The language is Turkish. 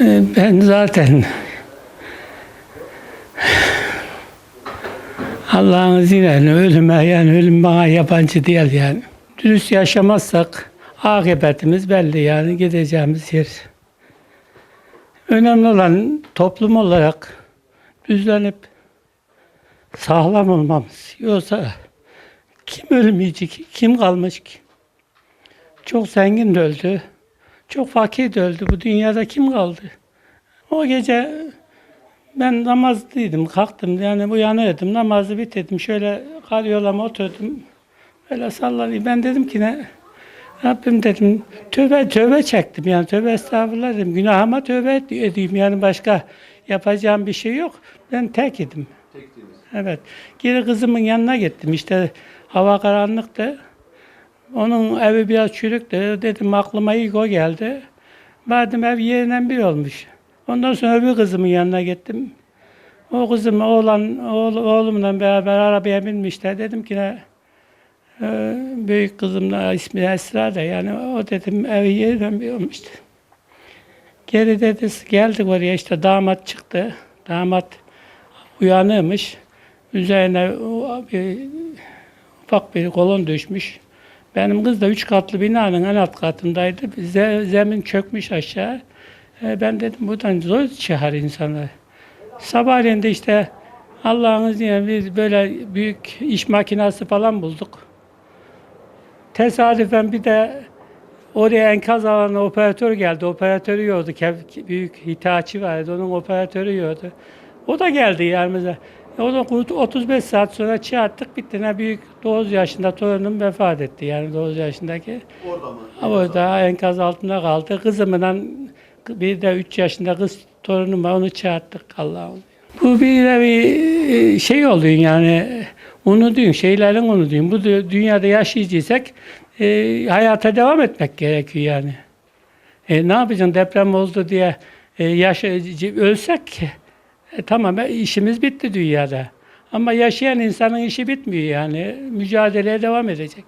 Ben zaten Allah'ın izniyle ölüme yani ölüm bana yabancı değil yani. Dürüst yaşamazsak akıbetimiz belli yani gideceğimiz yer. Önemli olan toplum olarak düzlenip sağlam olmamız. Yoksa kim ölmeyecek ki? Kim kalmış ki? Çok zengin de öldü. Çok fakir de öldü. Bu dünyada kim kaldı? O gece ben namazlıydım, kalktım yani uyanıyordum, namazı bitirdim. Şöyle karyolama oturdum. Böyle sallanayım. Ben dedim ki ne? Rabbim dedim, tövbe tövbe çektim yani tövbe estağfurullah dedim. Günahıma tövbe ed- edeyim yani başka yapacağım bir şey yok. Ben tek idim. Evet. Geri kızımın yanına gittim. İşte hava karanlıktı. Onun evi biraz çürüktü. Dedim aklıma ilk o geldi. Madem ev yerinden bir olmuş. Ondan sonra öbür kızımın yanına gittim. O kızım oğlan oğul, oğlumla beraber arabaya binmişler. Dedim ki ne büyük kızım ismi Esra da yani o dedim ev yerinden bir olmuştu. Geri dedi geldik oraya işte damat çıktı. Damat uyanırmış. Üzerine bir ufak bir kolon düşmüş. Benim kız da üç katlı binanın en alt katındaydı. Ze- zemin çökmüş aşağı. E, ben dedim buradan zor çıkar insanlar. Sabahleyin de işte Allah'ın izniyle biz böyle büyük iş makinesi falan bulduk. Tesadüfen bir de oraya enkaz alanına operatör geldi. Operatörü yordu. Büyük Hitachi vardı. Onun operatörü yordu. O da geldi yanımıza. O da kurt- 35 saat sonra çağırttık. Bitti. Ne büyük 9 yaşında torunum vefat etti. Yani 9 yaşındaki. Orada mı? Orada enkaz altında kaldı. Kızımla bir de 3 yaşında kız torunum var. Onu çağırttık Allah'ım. Bu bir de bir şey oluyor yani. Unutuyorsun, şeylerin unutuyorsun. Bu dü- dünyada yaşayacaksak e, hayata devam etmek gerekiyor yani. E, ne yapacaksın deprem oldu diye e, yaş ölsek e, tamam e, işimiz bitti dünyada. Ama yaşayan insanın işi bitmiyor yani. Mücadeleye devam edecek.